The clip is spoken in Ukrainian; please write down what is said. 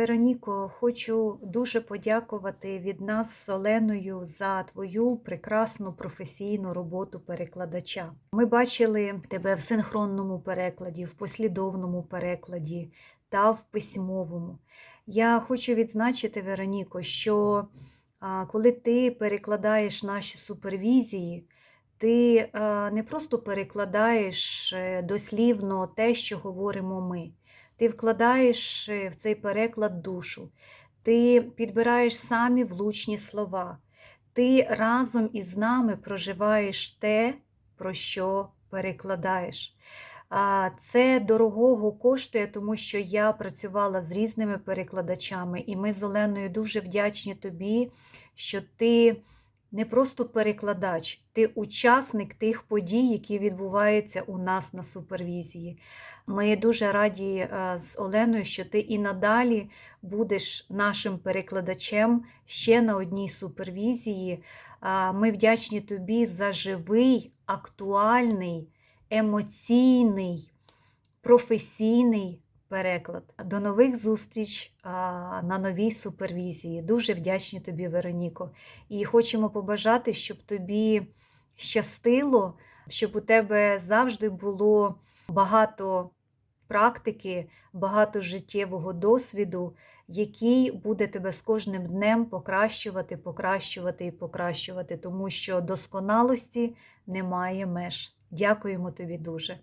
Вероніко, хочу дуже подякувати від нас з Оленою за твою прекрасну професійну роботу перекладача. Ми бачили тебе в синхронному перекладі, в послідовному перекладі та в письмовому. Я хочу відзначити, Вероніко, що коли ти перекладаєш наші супервізії, ти не просто перекладаєш е, дослівно те, що говоримо ми. Ти вкладаєш е, в цей переклад душу, ти підбираєш самі влучні слова, ти разом із нами проживаєш те, про що перекладаєш. Це дорогого коштує, тому що я працювала з різними перекладачами, і ми з Оленою дуже вдячні тобі, що ти не просто перекладач, ти учасник тих подій, які відбуваються у нас на супервізії. Ми дуже раді е, з Оленою, що ти і надалі будеш нашим перекладачем ще на одній супервізії. Ми вдячні тобі за живий, актуальний, емоційний, професійний переклад. До нових зустріч на новій супервізії. Дуже вдячні тобі, Вероніко. І хочемо побажати, щоб тобі щастило, щоб у тебе завжди було багато практики, багато життєвого досвіду, який буде тебе з кожним днем покращувати, покращувати і покращувати, тому що досконалості немає меж. Дякуємо тобі дуже.